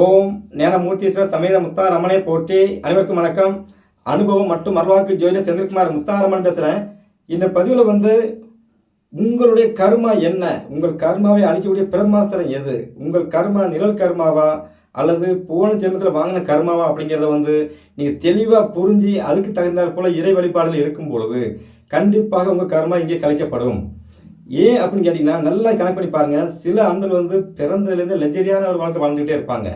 ஓம் ஞானமூர்த்தீஸ்வரர் சமேத முத்தாரமனை போற்றி அனைவருக்கும் வணக்கம். அனுபவம் மற்றும் மறுவாக்கு ஜோதிட செந்தில்குமார் முத்தாரமன் பேசுகிறேன் இந்த பதிவில் வந்து உங்களுடைய கர்மா என்ன? உங்கள் கர்மாவை அழிக்கக்கூடிய பிரம்மாஸ்திரம் எது? உங்கள் கர்மா நிழல் கர்மாவா? அல்லது போன ஜென்மத்தில் வாங்கின கர்மாவா அப்படிங்கிறத வந்து நீங்கள் தெளிவாக புரிஞ்சு அதுக்கு தகுந்தாற் போல இறை வழிபாடுகள் எடுக்கும் பொழுது கண்டிப்பாக உங்கள் கர்மா இங்கே கழிக்கப்படும். ஏன் அப்படின்னு கேட்டிங்கன்னா நல்லா கணக்கு பண்ணி பாருங்கள் சில ஆண்கள் வந்து பிறந்ததுலேருந்து லெஜரியான ஒரு வாழ்க்கை வாழ்ந்துகிட்டே இருப்பாங்க.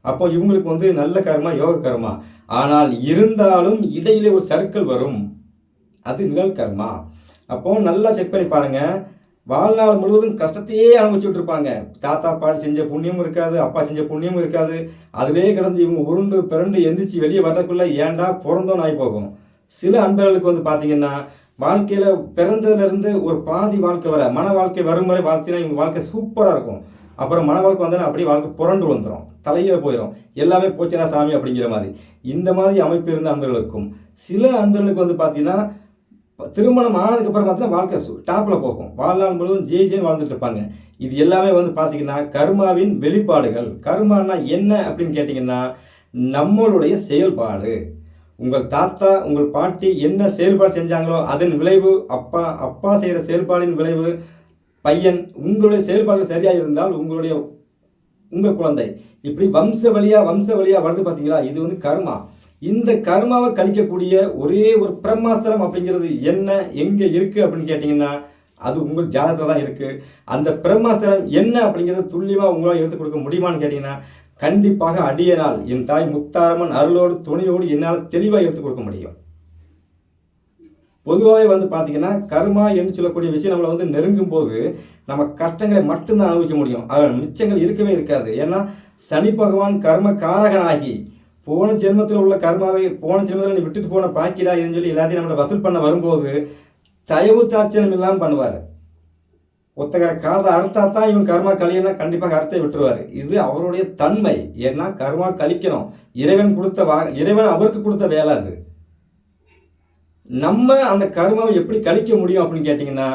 அப்போ இவங்களுக்கு வந்து நல்ல கர்மா யோக கர்மா. ஆனால் இருந்தாலும் இடையிலே ஒரு சர்க்கிள் வரும். அது நிழல் கர்மா. அப்போ நல்லா செக் பண்ணி பாருங்க. வாழ்நாள் முழுவதும் கஷ்டத்தையே அனுபவிச்சுட்டு இருப்பாங்க. தாத்தா பாட்டி செஞ்ச புண்ணியமும் இருக்காது அப்பா செஞ்ச புண்ணியமும் இருக்காது. அதிலே கிடந்து இவங்க உருண்டு பிறண்டு எந்திரிச்சு வெளியே வரதுக்குள்ளே ஏன்டா பிறந்தோன்னு ஆகி போகும் சில அன்பர்களுக்கு வந்து பார்த்தீங்கன்னா வாழ்க்கையில் பிறந்ததுலேருந்து ஒரு பாதி வாழ்க்கை வர மன வாழ்க்கை வரும் வரை வாழ்த்தினா இவங்க வாழ்க்கை சூப்பராக இருக்கும். அப்புறம் மன வாழ்க்கை வந்தாலும் அப்படியே வாழ்க்கை புரண்டு வந்துடும் தலையில் போயிடும் எல்லாமே போச்சுன்னா சாமி அப்படிங்கிற மாதிரி. இந்த மாதிரி அமைப்பு இருந்த அன்பர்களுக்கும் சில அன்பர்களுக்கு வந்து பார்த்தீங்கன்னா திருமணம் ஆனதுக்கு அப்புறம் பார்த்தீங்கன்னா வாழ்க்கை டாப்பில் போகும். வாழ்நாள் முழுவதும் ஜெய் ஜெயின் வாழ்ந்துட்டு இருப்பாங்க. இது எல்லாமே வந்து பார்த்தீங்கன்னா கர்மாவின் வெளிப்பாடுகள். கர்மானா என்ன அப்படின்னு கேட்டிங்கன்னா நம்மளுடைய செயல்பாடு. உங்கள் தாத்தா உங்கள் பாட்டி என்ன செயல்பாடு செஞ்சாங்களோ அதன் விளைவு அப்பா அப்பா செய்கிற செயல்பாடின் விளைவு பையன் உங்களுடைய செயல்பாடு சரியாக இருந்தால் உங்களுடைய உங்கள் குழந்தை. இப்படி வம்ச வழியாக வம்ச வழியாக வருது பார்த்தீங்களா? இது வந்து கர்மா. இந்த கர்மாவை கழிக்கக்கூடிய ஒரே ஒரு பிரம்மாஸ்திரம் அப்படிங்கிறது என்ன எங்கே இருக்குது அப்படின்னு கேட்டிங்கன்னா அது உங்கள் ஜாதகத்தில் தான் இருக்குது அந்த பிரம்மாஸ்திரம் என்ன அப்படிங்கிறத துல்லியமாக உங்களால் எடுத்து கொடுக்க முடியுமான்னு கேட்டிங்கன்னா கண்டிப்பாக அடியனால் என் தாய் முத்தாரம்மன் அருளோடு துணையோடு என்னால் தெளிவாக எடுத்து கொடுக்க முடியும். பொதுவாகவே வந்து பார்த்தீங்கன்னா கர்மா என்று சொல்லக்கூடிய விஷயம் நம்மளை வந்து நெருங்கும் போது நம்ம கஷ்டங்களை மட்டும்தான் அனுபவிக்க முடியும். அதில் மிச்சங்கள் இருக்கவே இருக்காது. ஏன்னா சனி பகவான் கர்ம காரகனாகி போன ஜென்மத்தில் உள்ள கர்மாவை போன ஜென்மத்தில் நீ விட்டுட்டு போன பாக்கிடா இதுன்னு சொல்லி எல்லாத்தையும் நம்மளை வசூல் பண்ண வரும்போது தயவு தாட்சியம் இல்லாமல் பண்ணுவார். ஒத்தகர காதை அறுத்தா தான் இவன் கர்மா கழியனா கண்டிப்பாக அறுத்தை விட்டுருவார். இது அவருடைய தன்மை. ஏன்னா கர்மா கழிக்கணும். இறைவன் கொடுத்த வா இறைவன் அவருக்கு கொடுத்த வேலை அது. நம்ம அந்த கர்மாவை எப்படி கழிக்க முடியும் அப்படின்னு கேட்டிங்கன்னா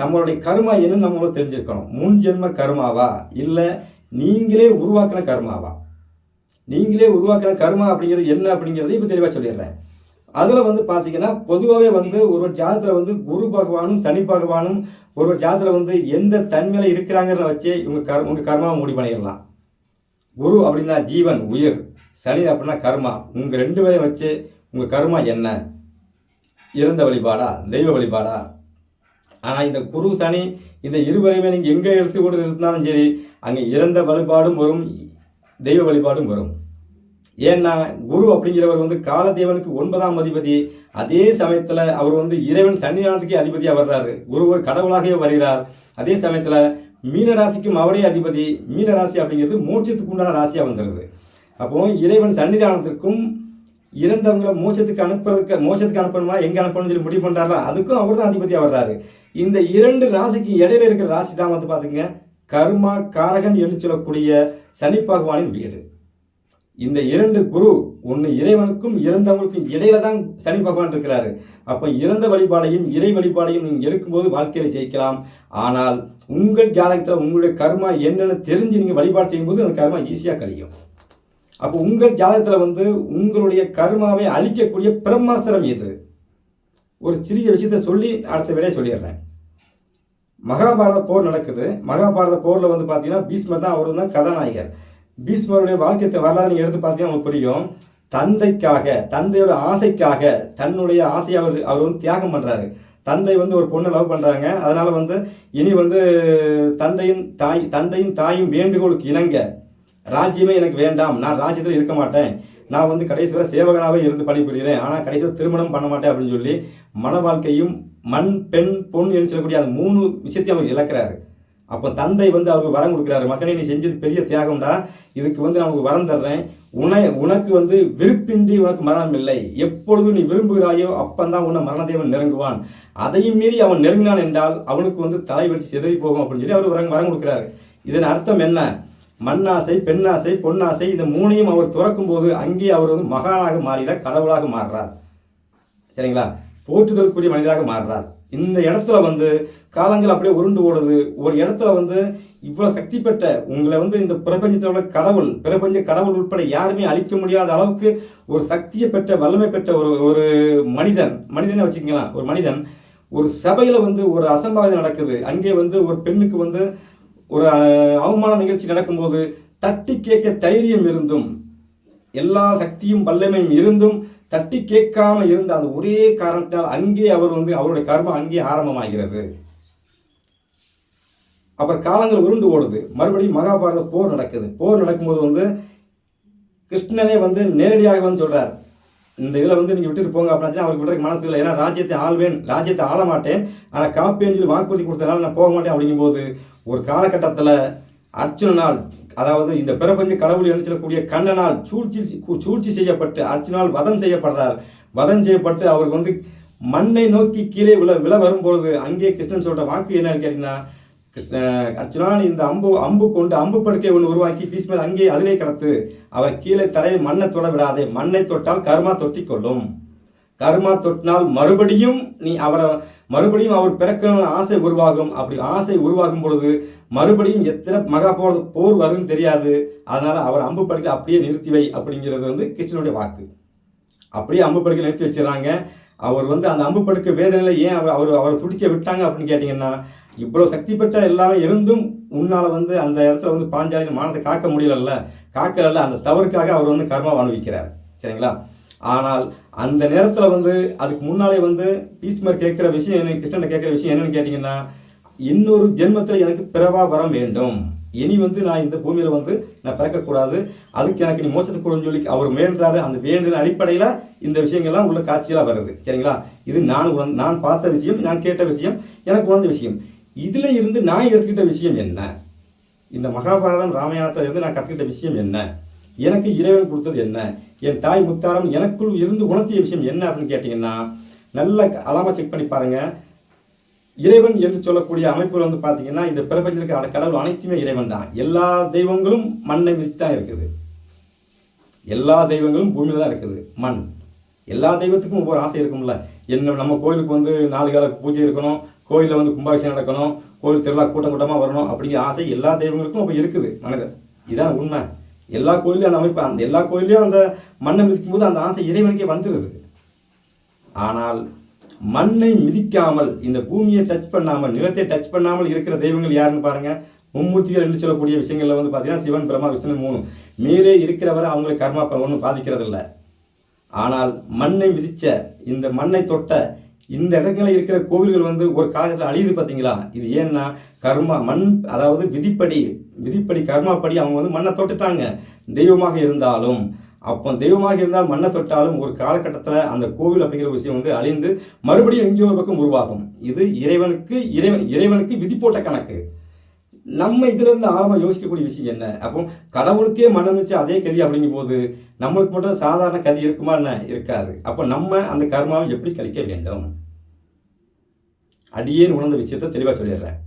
நம்மளுடைய கர்மா என்னன்னு நம்மளும் தெரிஞ்சிருக்கணும். முன் ஜென்ம கர்மாவா? இல்லை நீங்களே உருவாக்கின கர்மாவா? நீங்களே உருவாக்கின கர்மா அப்படிங்கிறது என்ன அப்படிங்கிறத இப்போ தெளிவாக சொல்லிடுறேன். அதில் வந்து பார்த்தீங்கன்னா பொதுவாகவே வந்து ஒரு ஜாதத்தில் வந்து குரு பகவானும் சனி பகவானும் ஒரு ஜாதத்தில் வந்து எந்த தன்மையில் இருக்கிறாங்கிறத வச்சே இவங்க கர் உங்கள் கர்மாவை முடிவு பண்ணிடலாம். குரு அப்படின்னா ஜீவன் உயிர். சனி அப்படின்னா கர்மா. உங்கள் ரெண்டு பேரையும் வச்சு உங்கள் கர்மா என்ன? இறந்த வழிபாடா? தெய்வ வழிபாடா? ஆனால் இந்த குரு சனி இந்த இருவரையுமே நீங்கள் எங்கே எடுத்து கொண்டு நிறுத்தினாலும் சரி அங்கே இறந்த வழிபாடும் வரும் தெய்வ வழிபாடும் வரும். ஏன்னா குரு அப்படிங்கிறவர் வந்து காலதேவனுக்கு ஒன்பதாம் அதிபதி. அதே சமயத்தில் அவர் வந்து இறைவன் சன்னிதானத்துக்கே அதிபதியாக வர்றாரு. குரு கடவுளாகவே வருகிறார். அதே சமயத்தில் மீன ராசிக்கும் அவரே அதிபதி. மீன ராசி அப்படிங்கிறது மோட்சத்துக்கு உண்டான ராசியாக வந்துடுது அப்போ இறைவன் சன்னிதானத்திற்கும் இறந்தவங்களை மோட்சத்துக்கு அனுப்புறதுக்கு மோட்சத்துக்கு அனுப்பணுமா? எங்கே அனுப்பணும்னு சொல்லி முடிவு பண்ணுறாரா அதுக்கும் அவர் தான் அதிபதியாக வர்றாரு. இந்த இரண்டு ராசிக்கு இடையில இருக்கிற ராசி தான் வந்து பார்த்துங்க கர்மா காரகன் என்று சொல்லக்கூடிய சனி பகவானின் வீடு இந்த இரண்டு குரு ஒன்று இறைவனுக்கும் இறந்தவங்களுக்கும் இடையில தான் சனி பகவான் இருக்கிறாரு. அப்போ இறந்த வழிபாடையும் இறை வழிபாடையும் நீங்கள் எடுக்கும்போது வாழ்க்கையில் ஜெயிக்கலாம். ஆனால் உங்கள் ஜாதகத்தில் உங்களுடைய கர்மா என்னென்னு தெரிஞ்சு நீங்கள் வழிபாடு செய்யும்போது அந்த கர்மா ஈஸியாக கழியும். அப்போ உங்கள் ஜாதகத்தில் வந்து உங்களுடைய கர்மாவை அழிக்கக்கூடிய பிரம்மாஸ்திரம் எது? ஒரு சிறிய விஷயத்தை சொல்லி அடுத்த வேலையை சொல்லிடுறேன். மகாபாரத போர் நடக்குது. மகாபாரத போரில் வந்து பார்த்தீங்கன்னா பீஷ்மர் தான் அவர் தான் கதாநாயகர். பீஷ்மருடைய வாழ்க்கை வரலாறு நீங்கள் எடுத்து பார்த்தீங்கன்னா உங்களுக்கு புரியும். தந்தைக்காக தந்தையோட ஆசைக்காக தன்னுடைய ஆசையை அவர் அவர் வந்து தியாகம் பண்ணுறாரு தந்தை வந்து ஒரு பொண்ணை லவ் பண்ணுறாங்க அதனால் வந்து இனி வந்து தந்தையும் தாய் தந்தையும் தாயும் வேண்டுகோளுக்கு இணங்க ராஜ்யமே எனக்கு வேண்டாம். நான் ராஜ்யத்தில் இருக்க மாட்டேன். நான் வந்து கடைசி வரை சேவகனாகவே இருந்து பணிபுரிகிறேன். ஆனால் கடைசியில் திருமணம் பண்ண மாட்டேன் அப்படின்னு சொல்லி மன வாழ்க்கையும் மண் பெண் பொண்ணு என்று சொல்லக்கூடிய அந்த மூணு விஷயத்தையும் அவர் இழக்கிறாரு. அப்போ தந்தை வந்து அவருக்கு வரம் கொடுக்குறாரு. மகனே நீ செஞ்சது பெரிய தியாகம்டா. இதுக்கு வந்து நான் உனக்கு வரம் தர்றேன். உன உனக்கு வந்து விருப்பின்றி உனக்கு மரணம் இல்லை. எப்பொழுதும் நீ விரும்புகிறாயோ அப்பந்தான் உன்னை மரணதேவன் நெருங்குவான். அதையும் மீறி அவன் நெருங்கினான் என்றால் அவனுக்கு வந்து தலை வச்சு சிதறி போகும் அப்படின்னு சொல்லி அவர் வரம் வரம் கொடுக்குறாரு. இதன் அர்த்தம் என்ன? மண்ணாசை பெண்ணாசை பொன்னாசை இந்த மூணையும் அவர் துறக்கும் போது அங்கே அவர் வந்து மகானாக மாறிட கடவுளாக மாறுறார். சரிங்களா? போற்றுதலுக்குரிய மனிதராக மாறுறார். இந்த இடத்துல வந்து காலங்கள் அப்படியே உருண்டு ஓடுது. ஒரு இடத்துல வந்து இவ்வளோ சக்தி பெற்ற உங்களை வந்து இந்த பிரபஞ்சத்தில் உள்ள கடவுள் பிரபஞ்ச கடவுள் உட்பட யாருமே அழிக்க முடியாத அளவுக்கு ஒரு சக்தியை பெற்ற வல்லமை பெற்ற ஒரு ஒரு மனிதன் மனிதனை வச்சுக்கலாம் ஒரு மனிதன் ஒரு சபையில் வந்து ஒரு அசம்பாவிதம் நடக்குது. அங்கே வந்து ஒரு பெண்ணுக்கு வந்து ஒரு அவமான நிகழ்ச்சி நடக்கும்போது தட்டி கேட்க தைரியம் இருந்தும் எல்லா சக்தியும் வல்லமையும் இருந்தும் தட்டி கேட்காம இருந்த அந்த ஒரே காரணத்தினால் அங்கே அவர் வந்து அவருடைய கர்மம் அங்கே ஆரம்பமாகிறது. அப்புறம் காலங்கள் உருண்டு ஓடுது. மறுபடியும் மகாபாரத போர் நடக்குது. போர் நடக்கும்போது வந்து கிருஷ்ணனே வந்து நேரடியாக வந்து சொல்கிறார் இந்த இதில் வந்து நீங்கள் விட்டுட்டு போங்க அப்படின்னா அவருக்கு விடுறதுக்கு மனசு இல்லை. ஏன்னா ராஜ்யத்தை ஆள்வேன் ராஜ்யத்தை ஆள மாட்டேன் ஆனால் காப்பேன்னு சொல்லி வாக்குறுதி கொடுத்ததுனால நான் போக மாட்டேன் அப்படிங்கும்போது ஒரு காலகட்டத்தில் அர்ஜுனனால் அதாவது இந்த பிரபஞ்ச கடவுள் என்று சொல்லக்கூடிய கண்ணனால் சூழ்ச்சி சூழ்ச்சி செய்யப்பட்டு அர்ச்சினால் வதம் செய்யப்படுறார். வதம் செய்யப்பட்டு அவருக்கு வந்து மண்ணை நோக்கி கீழே விழ விழ வரும்பொழுது அங்கே கிருஷ்ணன் சொல்ற வாக்கு என்னன்னு கேட்டீங்கன்னா கிருஷ்ண அர்ஜுனா நீ இந்த அம்பு அம்பு கொண்டு அம்பு படுக்கை ஒன்று உருவாக்கி பீஸ்மேல் அங்கே அதிலே கடத்து அவர் கீழே தரையை மண்ணை தொட விடாதே மண்ணை தொட்டால் கர்மா தொட்டி கொள்ளும். கர்மா தொட்டினால் மறுபடியும் நீ அவரை மறுபடியும் அவர் பிறக்கணும்னு ஆசை உருவாகும். அப்படி ஆசை உருவாகும் பொழுது மறுபடியும் எத்தனை மகா போர் போர் வரும்னு தெரியாது. அதனால அவர் அம்பு படுக்கை அப்படியே நிறுத்தி வை அப்படிங்கிறது வந்து கிருஷ்ணனுடைய வாக்கு. அப்படியே அம்பு படுக்கை நிறுத்தி வச்சிடறாங்க. அவர் வந்து அந்த அம்பு படுக்க வேதனையில் ஏன் அவர் அவர் அவரை துடிக்க விட்டாங்க அப்படின்னு கேட்டிங்கன்னா இவ்வளோ சக்தி பெற்ற எல்லாமே இருந்தும் உன்னால் வந்து அந்த இடத்துல வந்து பாஞ்சாலின் மானத்தை காக்க முடியலல்ல. காக்கலல்ல அந்த தவறுக்காக அவர் வந்து கர்மா அனுபவிக்கிறார். சரிங்களா? ஆனால் அந்த நேரத்தில் வந்து அதுக்கு முன்னாலே வந்து பீஸ்மர் கேட்குற விஷயம் என்ன கிருஷ்ணன் கேட்குற விஷயம் என்னன்னு கேட்டிங்கன்னா இன்னொரு ஜென்மத்தில் எனக்கு பிறவா வர வேண்டும். இனி வந்து நான் இந்த பூமியில் வந்து நான் பிறக்கக்கூடாது. அதுக்கு எனக்கு நீ மோட்சத்தை கொடுன்னு சொல்லி அவர் வேண்டாரு அந்த வேண்டின அடிப்படையில் இந்த விஷயங்கள்லாம் உள்ள காட்சியெல்லாம் வருது. சரிங்களா? இது நான் உணர்ந்த- நான் பார்த்த விஷயம் நான் கேட்ட விஷயம் எனக்கு உணர்ந்த விஷயம். இதில் இருந்து நான் எடுத்துக்கிட்ட விஷயம் என்ன? இந்த மகாபாரதம் ராமாயணத்தில் இருந்து நான் கற்றுக்கிட்ட விஷயம் என்ன? எனக்கு இறைவன் கொடுத்தது என்ன? என் தாய் முத்தாரம் எனக்குள் இருந்து உணர்த்திய விஷயம் என்ன அப்படின்னு கேட்டிங்கன்னா நல்ல அலாமா செக் பண்ணி பாருங்கள் இறைவன் என்று சொல்லக்கூடிய அமைப்புகள் வந்து பார்த்தீங்கன்னா இந்த பிரபஞ்சத்துக்கு அட- கடவுள் அனைத்துமே இறைவன் தான். எல்லா தெய்வங்களும் மண்ணை மிதித்து தான் இருக்குது. எல்லா தெய்வங்களும் பூமியில் தான் இருக்குது. மண். எல்லா தெய்வத்துக்கும் ஒவ்வொரு ஆசை இருக்கும்ல. என்ன நம்ம கோயிலுக்கு வந்து நாலு கால பூஜை இருக்கணும் கோயிலில் வந்து கும்பாபிஷேகம் நடக்கணும் கோயில் திருவிழா கூட்டம் கூட்டமாக வரணும் அப்படிங்கிற ஆசை எல்லா தெய்வங்களுக்கும் அப்போ இருக்குது மனிதர். இதான் உண்மை. எல்லா கோயிலையும் அந்த அமைப்பு அந்த எல்லா கோயிலையும் அந்த மண்ணை மிதிக்கும் போது அந்த ஆசை இறைவனுக்கே வந்துடுது ஆனால் மண்ணை மிதிக்காமல் இந்த பூமியை டச் பண்ணாமல் நிலத்தை டச் பண்ணாமல் இருக்கிற தெய்வங்கள் யாருன்னு பாருங்க. மும்மூர்த்திகள் என்று சொல்லக்கூடிய விஷயங்கள்ல வந்து பார்த்தீங்கன்னா சிவன் பிரம்மா விஷ்ணு மூணு மேலே இருக்கிறவரை அவங்களுக்கு கர்மா ஒன்றும் பாதிக்கிறது இல்லை ஆனால் மண்ணை மிதிச்ச இந்த மண்ணை தொட்ட இந்த இடங்களில் இருக்கிற கோவில்கள் வந்து ஒரு காலகட்டத்தில் அழியுது பார்த்தீங்களா இது ஏன்னா கர்மா மண் அதாவது விதிப்படி விதிப்படி கர்மாப்படி அவங்க வந்து மண்ணை தொட்டுட்டாங்க. தெய்வமாக இருந்தாலும் அப்போ தெய்வமாக இருந்தால் மண்ணை தொட்டாலும் ஒரு காலகட்டத்தில் அந்த கோவில் அப்படிங்கிற விஷயம் வந்து அழிந்து மறுபடியும் எங்கேயோ ஒரு பக்கம் உருவாகும். இது இறைவனுக்கு இறைவன் இறைவனுக்கு விதி போட்ட கணக்கு. நம்ம இதிலிருந்து ஆழமாக யோசிக்கக்கூடிய விஷயம் என்ன? அப்போ கடவுளுக்கே மனம் வச்சு அதே கதி அப்படிங்கும் போது நம்மளுக்கு மட்டும் சாதாரண கதி இருக்குமா என்ன? இருக்காது. அப்போ நம்ம அந்த கர்மாவை எப்படி கழிக்க வேண்டும்? அடியேன்னு உணர்ந்த விஷயத்தை தெளிவாக சொல்லிடுறேன்.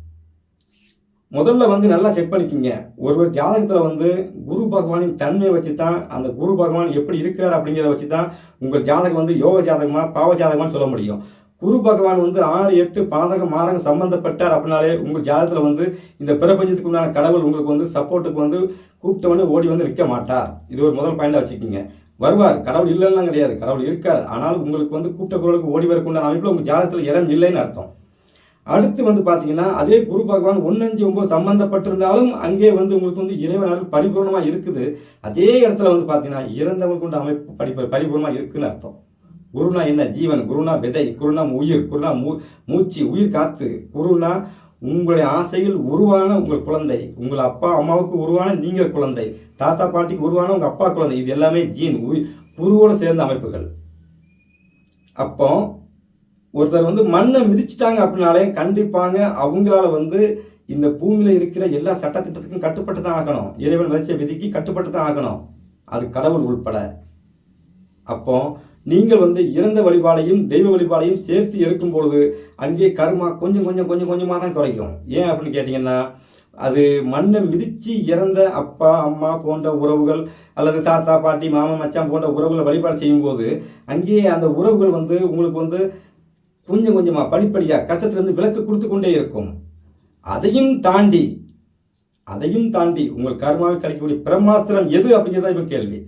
முதல்ல வந்து நல்லா செக் பண்ணிக்கிங்க. ஒருவர் ஜாதகத்தில் வந்து குரு பகவானின் தன்மையை வச்சு தான் அந்த குரு பகவான் எப்படி இருக்கிறார் அப்படிங்கிறத வச்சு தான் உங்கள் ஜாதகம் வந்து யோக ஜாதகமாக பாவ ஜாதகமான்னு சொல்ல முடியும். குரு பகவான் வந்து ஆறு எட்டு பாதகம் மாரகம் சம்பந்தப்பட்டார் அப்படின்னாலே உங்கள் ஜாதகத்தில் வந்து இந்த பிரபஞ்சத்துக்கு உண்டான கடவுள் உங்களுக்கு வந்து சப்போர்ட்டுக்கு வந்து கூப்பிட்டவனே ஓடி வந்து நிற்க மாட்டார். இது ஒரு முதல் பாயிண்டாக வச்சுக்கிங்க. வருவார். கடவுள் இல்லைன்னா கிடையாது. கடவுள் இருக்கார். ஆனால் உங்களுக்கு வந்து கூப்பிட்ட குரலுக்கு ஓடி வரக்குண்டான அமைப்பில் உங்கள் ஜாதகத்தில் இடம் இல்லைன்னு அர்த்தம். அடுத்து வந்து பார்த்தீங்கன்னா அதே குரு பகவான் ஒன்னஞ்சு ஒன்பது சம்பந்தப்பட்டிருந்தாலும் அங்கே வந்து உங்களுக்கு வந்து இறைவன் பரிபூர்ணமாக இருக்குது. அதே இடத்துல வந்து பார்த்தீங்கன்னா இறந்தவங்களுக்கு உண்டு அமைப்பு படி பரிபூர்ணமாக இருக்குன்னு அர்த்தம். குருனா என்ன? ஜீவன். குருனா விதை. குருனா உயிர். குருனா மூ மூச்சு. உயிர் காத்து. குருனா உங்களுடைய ஆசையில் உருவான உங்கள் குழந்தை. உங்கள் அப்பா அம்மாவுக்கு உருவான நீங்கள் குழந்தை. தாத்தா பாட்டிக்கு உருவான உங்கள் அப்பா குழந்தை. இது எல்லாமே ஜீன். உயிர் குருவோடு சேர்ந்த அமைப்புகள். அப்போ ஒருத்தர் வந்து மண்ணை மிதிச்சிட்டாங்க அப்படின்னாலே கண்டிப்பாங்க அவங்களால வந்து இந்த பூமியில் இருக்கிற எல்லா சட்டத்திட்டத்துக்கும் கட்டுப்பட்டு தான் ஆகணும். இறைவன் வச்ச விதிக்கு கட்டுப்பட்டு தான் ஆகணும். அது கடவுள் உள்பட. அப்போ நீங்கள் வந்து இறந்த வழிபாடையும் தெய்வ வழிபாடையும் சேர்த்து எடுக்கும் பொழுது அங்கே கருமா கொஞ்சம் கொஞ்சம் கொஞ்சம் கொஞ்சமாக தான் குறைக்கும் ஏன் அப்படின்னு கேட்டிங்கன்னா அது மண்ணை மிதித்து இறந்த அப்பா அம்மா போன்ற உறவுகள் அல்லது தாத்தா பாட்டி மாமா மச்சான் போன்ற உறவுகளை வழிபாடு செய்யும்போது அங்கேயே அந்த உறவுகள் வந்து உங்களுக்கு வந்து கொஞ்சம் கொஞ்சமாக படிப்படியாக கஷ்டத்திலிருந்து விலக்கு கொடுத்து கொண்டே இருக்கும். அதையும் தாண்டி அதையும் தாண்டி உங்கள் கர்மாவை கிடைக்கக்கூடிய பிரம்மாஸ்திரம் எது அப்படிங்கிறதா இப்போ கேள்வி.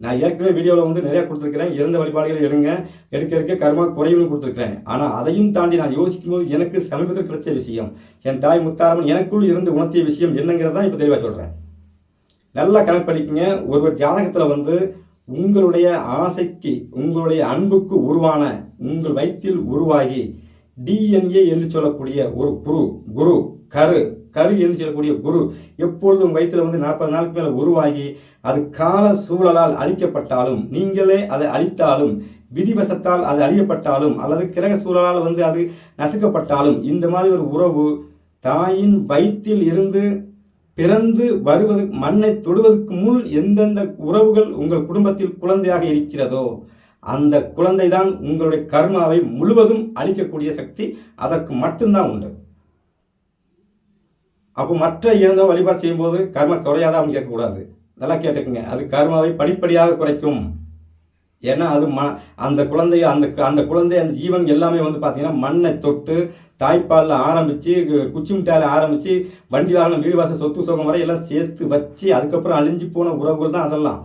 நான் ஏற்கனவே வீடியோவில் வந்து நிறையா கொடுத்துருக்கிறேன். இறந்த வழிபாடுகளை எடுங்க. எடுக்க எடுக்க கர்மா குறையும்னு கொடுத்துருக்கிறேன். ஆனால் அதையும் தாண்டி நான் யோசிக்கும் போது எனக்கு சமீபத்தில் கிடைச்ச விஷயம் என் தாய் முத்தாரமன் எனக்குள் இருந்து உணர்த்திய விஷயம் என்னங்கிறதான் இப்போ தெளிவாக சொல்கிறேன் நல்லா கணக்கு படிக்குங்க ஒருவர் ஜாதகத்தில் வந்து உங்களுடைய ஆசைக்கு உங்களுடைய அன்புக்கு உருவான உங்கள் வயிற்றில் உருவாகி டிஎன்ஏ என்று சொல்லக்கூடிய ஒரு குரு குரு கரு கரு என்று சொல்லக்கூடிய குரு எப்பொழுதும் உங்கள் வயிற்றில் வந்து நாற்பது நாளுக்கு மேலே உருவாகி அது கால சூழலால் அழிக்கப்பட்டாலும் நீங்களே அதை அழித்தாலும் விதிவசத்தால் அது அழியப்பட்டாலும் அல்லது கிரக சூழலால் வந்து அது நசுக்கப்பட்டாலும் இந்த மாதிரி ஒரு உறவு தாயின் வயிற்றில் இருந்து பிறந்து வருவது மண்ணை தொடுவதற்கு முன் எந்தெந்த உறவுகள் உங்கள் குடும்பத்தில் குழந்தையாக இருக்கிறதோ அந்த குழந்தை தான் உங்களுடைய கர்மாவை முழுவதும் அழிக்கக்கூடிய சக்தி அதற்கு மட்டும்தான் உண்டு. அப்போ மற்ற இறந்த வழிபாடு செய்யும்போது கர்ம குறையாத அப்படின்னு கேட்கக்கூடாது. நல்லா கேட்டுக்குங்க. அது கர்மாவை படிப்படியாக குறைக்கும். ஏன்னா அது ம அந்த குழந்தைய அந்த அந்த குழந்தை அந்த ஜீவன் எல்லாமே வந்து பார்த்தீங்கன்னா மண்ணை தொட்டு தாய்ப்பாலில் ஆரம்பித்து குச்சி மிட்டாயில் ஆரம்பித்து வண்டி வாகனம் வீடு வாசல் சொத்து சுகம் வரை எல்லாம் சேர்த்து வச்சு அதுக்கப்புறம் அழிஞ்சு போன உறவுகள் தான் அதெல்லாம்.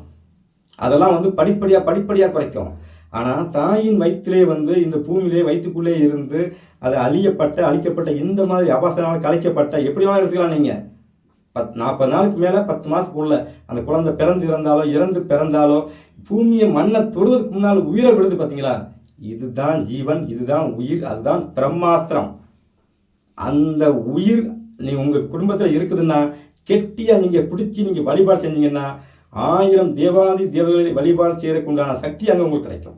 அதெல்லாம் வந்து படிப்படியாக படிப்படியாக குறைக்கும். ஆனால் தாயின் வயிற்றிலே வந்து இந்த பூமியிலே வயிற்றுக்குள்ளே இருந்து அது அழியப்பட்ட அழிக்கப்பட்ட இந்த மாதிரி அபாசனால் கலைக்கப்பட்ட எப்படி வேணாலும் எடுத்துக்கலாம் நீங்கள் பத் நாற்பது நாளுக்கு மேலே பத்து மாதத்துக்குள்ள அந்த குழந்தை பிறந்து இறந்தாலோ இறந்து பிறந்தாலோ பூமியை மண்ணை தொடுவதற்கு முன்னால் உயிரை விழுது பார்த்தீங்களா இதுதான் ஜீவன் இதுதான் உயிர் அதுதான் பிரம்மாஸ்திரம். அந்த உயிர் நீ உங்கள் குடும்பத்தில் இருக்குதுன்னா கெட்டியாக நீங்கள் பிடிச்சி நீங்கள் வழிபாடு செஞ்சீங்கன்னா ஆயிரம் தேவாதி தேவர்களை வழிபாடு செய்கிறதுக்கு உண்டான சக்தி அங்கே உங்களுக்கு கிடைக்கும்.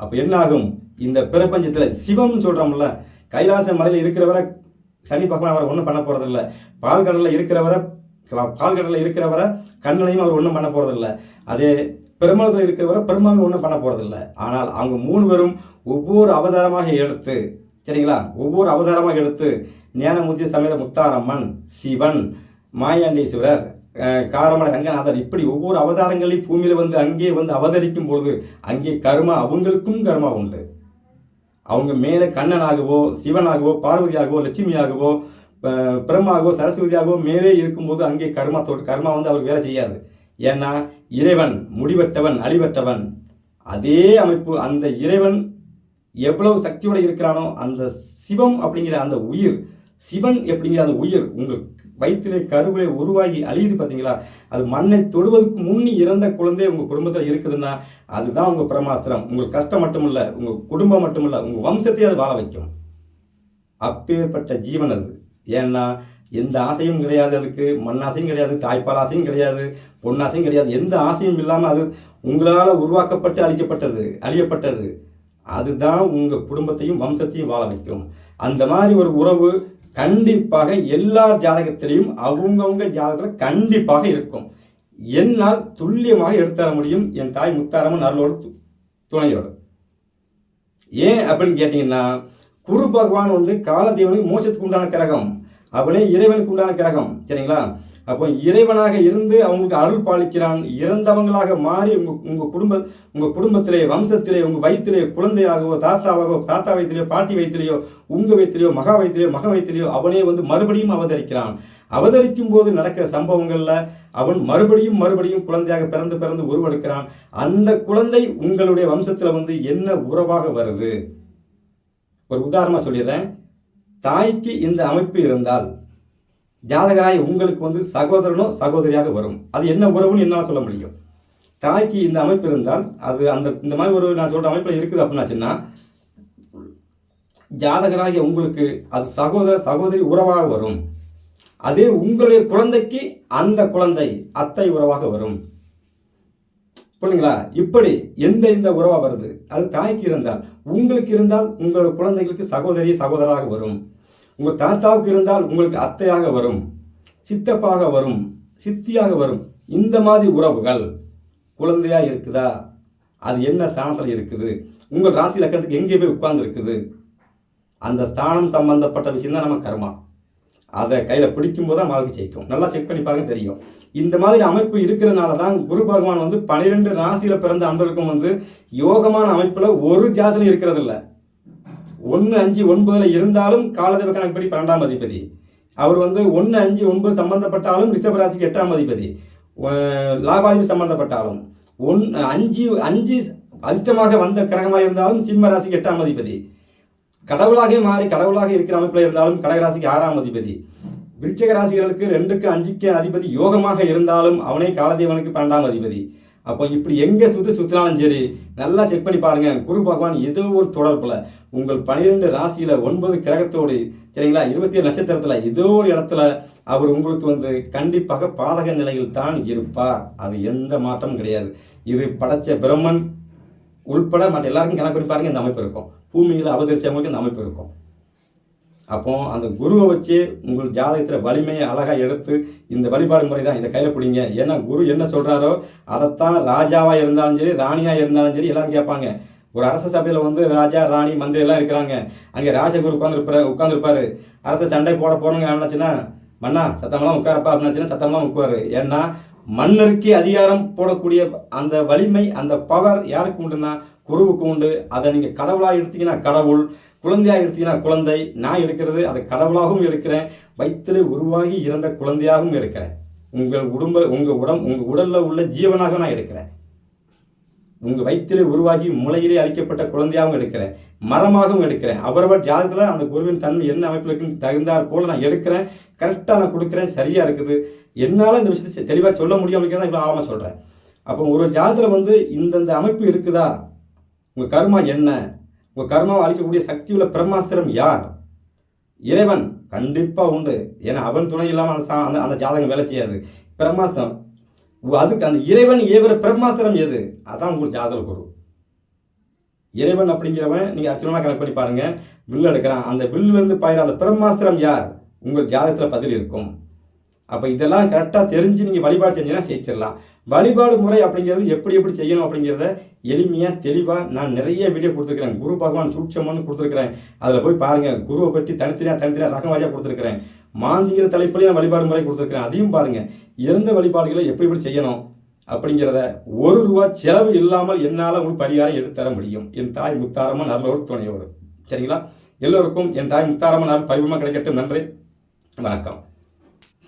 அப்போ என்ன ஆகும் இந்த பிரபஞ்சத்தில் சிவம்னு சொல்கிறோம்ல கைலாச மலையில் இருக்கிறவரை சனி பகவான் அவர் ஒன்றும் பண்ண போகிறதில்ல பால்கடலில் இருக்கிறவரை பால்கடலில் இருக்கிறவரை கண்ணனையும் அவர் ஒன்றும் பண்ண போகிறதில்ல அதே பெருமளத்தில் இருக்கிறவரை பெருமாவும் ஒன்றும் பண்ண போகிறதில்ல ஆனால் அவங்க மூணு பேரும் ஒவ்வொரு அவதாரமாக எடுத்து சரிங்களா? ஒவ்வொரு அவதாரமாக எடுத்து ஞானமூர்த்தி சமேத முத்தாரம்மன் சிவன் மாயாண்டீஸ்வரர் காரமட ரங்கநாதர் இப்படி ஒவ்வொரு அவதாரங்களையும் பூமியில் வந்து அங்கே வந்து அவதரிக்கும் பொழுது அங்கே கர்மா அவங்களுக்கும் கர்மா உண்டு. அவங்க மேலே கண்ணனாகவோ சிவனாகவோ பார்வதியாகவோ லட்சுமியாகவோ பிரம்மாகவோ சரஸ்வதியாகவோ மேலே இருக்கும்போது அங்கே கர்மா கர்மா வந்து அவருக்கு வேலை செய்யாது. ஏன்னா இறைவன் முடிவற்றவன் அழிவற்றவன். அதே அமைப்பு அந்த இறைவன் எவ்வளவு சக்தியோடு இருக்கிறானோ அந்த சிவம் அப்படிங்கிற அந்த உயிர் சிவன் எப்படிங்கிற அந்த உயிர் உங்கள் வயிற்றிலே கருவிலே உருவாகி அழியுது பார்த்தீங்களா? அது மண்ணை தொடுவதற்கு முன் இறந்த குழந்தை உங்கள் குடும்பத்தில் இருக்குதுன்னா அதுதான் உங்கள் பிரமாஸ்திரம். உங்கள் கஷ்டம் மட்டுமில்ல உங்கள் குடும்பம் மட்டுமில்ல உங்கள் வம்சத்தையே அது வாழ வைக்கும். அப்பேற்பட்ட ஜீவன் அது. ஏன்னா எந்த ஆசையும் கிடையாது அதுக்கு. மண்ணாசையும் கிடையாது தாய்ப்பால் ஆசையும் கிடையாது பொன்னாசையும் கிடையாது. எந்த ஆசையும் இல்லாமல் அது உங்களால் உருவாக்கப்பட்டு அழிக்கப்பட்டது அழியப்பட்டது. அதுதான் உங்கள் குடும்பத்தையும் வம்சத்தையும் வாழ வைக்கும். அந்த மாதிரி ஒரு உறவு கண்டிப்பாக எல்லா ஜாதகத்திலையும் அவங்கவுங்க ஜாதகத்தில் கண்டிப்பாக இருக்கும். என்னால் துல்லியமாக எடுத்துத்தர முடியும் என் தாய் முத்தாரம்மன் அருளோடு துணையோடு. ஏன் அப்படின்னு கேட்டிங்கன்னா குரு பகவான் வந்து காலதேவனுக்கு மோட்சத்துக்கு உண்டான கிரகம். அவனே இறைவனுக்கு உண்டான கிரகம். சரிங்களா? அப்போ இறைவனாக இருந்து அவங்களுக்கு அருள் பாலிக்கிறான். இறந்தவங்களாக மாறி உங்கள் உங்கள் குடும்ப உங்கள் குடும்பத்திலே வம்சத்திலே உங்கள் வயிற்றிலே குழந்தையாகவோ தாத்தாவாகவோ தாத்தா வயிற்றிலேயோ பாட்டி வயிற்றிலேயோ உங்கள் வயிற்றிலையோ மகா வயிற்றிலையோ மக வயிற்றிலையோ அவனே வந்து மறுபடியும் அவதரிக்கிறான். அவதரிக்கும் போது நடக்கிற சம்பவங்களில் அவன் மறுபடியும் மறுபடியும் குழந்தையாக பிறந்து பிறந்து உருவெடுக்கிறான். அந்த குழந்தை உங்களுடைய வம்சத்தில் வந்து என்ன உறவாக வருது? ஒரு உதாரணமாக சொல்லிடுறேன். தாய்க்கு இந்த அமைப்பு இருந்தால் ஜாதகராய் உங்களுக்கு வந்து சகோதரனோ சகோதரியாக வரும். அது என்ன உறவுன்னு என்னால் சொல்ல முடியும். தாய்க்கு இந்த அமைப்பு இருந்தால் அது அந்த இந்த மாதிரி ஒரு நான் சொல்கிற அமைப்பில் இருக்குது அப்படின்னாச்சுன்னா ஜாதகராகிய உங்களுக்கு அது சகோதர சகோதரி உறவாக வரும். அதே உங்களுடைய குழந்தைக்கு அந்த குழந்தை அத்தை உறவாக வரும். புரியுதுங்களா? இப்படி எந்த இந்த உறவாக வருது? அது தாய்க்கு இருந்தால் உங்களுக்கு இருந்தால் உங்களோட குழந்தைகளுக்கு சகோதரி சகோதராக வரும். உங்கள் தாத்தாவுக்கு இருந்தால் உங்களுக்கு அத்தையாக வரும் சித்தப்பாக வரும் சித்தியாக வரும். இந்த மாதிரி உறவுகள் குழந்தையாக இருக்குதா? அது என்ன ஸ்தானத்தில் இருக்குது? உங்கள் ராசி லக்கணத்துக்கு எங்கே போய் உட்கார்ந்துருக்குது? அந்த ஸ்தானம் சம்பந்தப்பட்ட விஷயம் தான் நம்ம கர்மா. அதை கையில் பிடிக்கும்போது தான் வாழ்க்கை ஜெயிக்கும். நல்லா செக் பண்ணி பாருங்க தெரியும். இந்த மாதிரி அமைப்பு இருக்கிறனால தான் குரு பகவான் வந்து பன்னிரெண்டு ராசியில் பிறந்த அன்பருக்கும் வந்து யோகமான அமைப்பில் ஒரு ஜாதகம் இருக்கிறதில்ல. ஒன்று அஞ்சு ஒன்பதில் இருந்தாலும் காலதேவ கணக்குப்படி பன்னெண்டாம் அதிபதி. அவர் வந்து ஒன்று அஞ்சு ஒன்பது சம்மந்தப்பட்டாலும் ரிஷபராசிக்கு எட்டாம் அதிபதி. லாபாதிபதி சம்மந்தப்பட்டாலும் ஒன் அஞ்சு அஞ்சு அதிர்ஷ்டமாக வந்த கிரகமாக இருந்தாலும் சிம்ம ராசிக்கு எட்டாம் அதிபதி. கடவுளாக மாறி கடவுளாக இருக்கிற அமைப்பில் இருந்தாலும் கடகராசிக்கு ஆறாம் அதிபதி. விருச்சக ராசிகளுக்கு ரெண்டுக்கு அஞ்சுக்கு அதிபதி யோகமாக இருந்தாலும் அவனே காலதேவனுக்கு பன்னெண்டாம் அதிபதி. அப்போ இப்படி எங்கே சுற்றி சுற்றினாலும் சரி நல்லா செக் பண்ணி பாருங்கள் குரு பகவான் ஏதோ ஒரு தொடர்பில் உங்கள் பனிரெண்டு ராசியில் ஒன்பது கிரகத்தோடு சரிங்களா இருபத்தி ஏழு நட்சத்திரத்தில் ஏதோ ஒரு இடத்துல அவர் உங்களுக்கு வந்து கண்டிப்பாக பாதக நிலையில் தான் இருப்பார். அது எந்த மாற்றமும் கிடையாது. இது படைச்ச பிரம்மன் உள்பட மற்ற எல்லாருக்கும் கணக்கு பண்ணி இந்த அமைப்பு இருக்கும். பூமியில் அவதரிச்சவங்களுக்கு இந்த அமைப்பு இருக்கும். அப்போ அந்த குருவை வச்சு உங்கள் ஜாதகத்தில் வலிமையை அழகாக எடுத்து இந்த வழிபாடு முறை தான் இதை கையில் பிடிங்க. ஏன்னா குரு என்ன சொல்கிறாரோ அதைத்தான் ராஜாவாக இருந்தாலும் சரி ராணியாக இருந்தாலும் சரி எல்லாரும் கேட்பாங்க. ஒரு அரச சபையில் வந்து ராஜா ராணி மந்திரி எல்லாம் இருக்கிறாங்க. அங்கே ராஜகுரு உட்காந்துருப்பாரு உட்காந்துருப்பாரு அரச சண்டை போட போறவங்க என்னாச்சுன்னா மண்ணா சத்தமெல்லாம் உட்காரப்பா அப்படின்னாச்சுன்னா சத்தமெல்லாம் உட்காரு. ஏன்னா மன்னருக்கே அதிகாரம் போடக்கூடிய அந்த வலிமை அந்த பவர் யாருக்கு உண்டுன்னா குருவுக்கு உண்டு. அதை நீங்கள் கடவுளாக எடுத்தீங்கன்னா கடவுள் குழந்தையாக எடுத்தீங்கன்னா குழந்தை நான் எடுக்கிறது அதை கடவுளாகவும் எடுக்கிறேன். வயிற்றில் உருவாகி இறந்த குழந்தையாகவும் எடுக்கிறேன். உங்கள் உடம்ப உங்கள் உடம் உங்கள் உடலில் உள்ள ஜீவனாக நான் எடுக்கிறேன். உங்கள் வயிற்றிலே உருவாகி முளையிலே அழிக்கப்பட்ட குழந்தையாகவும் எடுக்கிறேன். மரமாகவும் எடுக்கிறேன். அவரவர் ஜாதகத்தில் அந்த குருவின் தன்மை என்ன அமைப்பில் இருக்குன்னு தகுந்தாற் போல் நான் எடுக்கிறேன். கரெக்டாக நான் கொடுக்குறேன். சரியாக இருக்குது. என்னால் இந்த விஷயத்தை தெளிவாக சொல்ல முடியாமல் தான் இவ்வளோ ஆழமாக சொல்கிறேன் அப்போ ஒரு ஜாதகத்தில் வந்து இந்தந்த அமைப்பு இருக்குதா? உங்கள் கர்மா என்ன? உங்கள் கர்மாவை அழிக்கக்கூடிய சக்தி உள்ள பிரம்மாஸ்திரம் யார்? இறைவன் கண்டிப்பாக உண்டு. ஏன்னா அவன் துணை இல்லாமல் அந்த சா- அந்த அந்த ஜாதகம் வேலை செய்யாது. பிரம்மாஸ்திரம் உ- அதுக்கு அந்த இறைவன் ஏவர பிரம்மாஸ்திரம் எது? அதான் உங்களுக்கு ஜாதக குரு. இறைவன் அப்படிங்கிறவன் நீங்கள் அர்ச்சனா கனெக்ட் பண்ணி பாருங்கள் வில்லு எடுக்கிறான். அந்த வில்லுலேருந்து பாயிற அந்த பிரம்மாஸ்திரம் யார்? உங்கள் ஜாதகத்தில் பதில் இருக்கும். அப்போ இதெல்லாம் கரெக்டாக தெரிஞ்சு நீங்கள் வழிபாடு செஞ்சீங்கன்னா ஜெயிச்சிடலாம் வழிபாடு முறை அப்படிங்கிறது எப்படி எப்படி செய்யணும் அப்படிங்கிறத எளிமையாக தெளிவாக நான் நிறைய வீடியோ கொடுத்துருக்கிறேன். குரு பகவான் சூட்சமானு கொடுத்துருக்குறேன். அதில் போய் பாருங்கள் குருவை பற்றி தனித்தனியாக தனித்தனியாக ரகம் வாரியாக கொடுத்துருக்கிறேன். மாந்திங்கிற தலைப்புலேயே நான் வழிபாடு முறை கொடுத்துருக்குறேன். அதையும் பாருங்கள் இறந்த வழிபாடுகளை எப்படி எப்படி செய்யணும் அப்படிங்கிறத ஒரு ரூபா செலவு இல்லாமல் என்னால் உங்களுக்கு பரிகாரம் எடுத்து தர முடியும். என் தாய் முத்தாரம்மன் நல்லோடு துணையோடு. சரிங்களா? எல்லோருக்கும் என் தாய் முத்தாரம்மன் அருள் பரிபமாக கிடைக்கட்டும். நன்றி. வணக்கம்.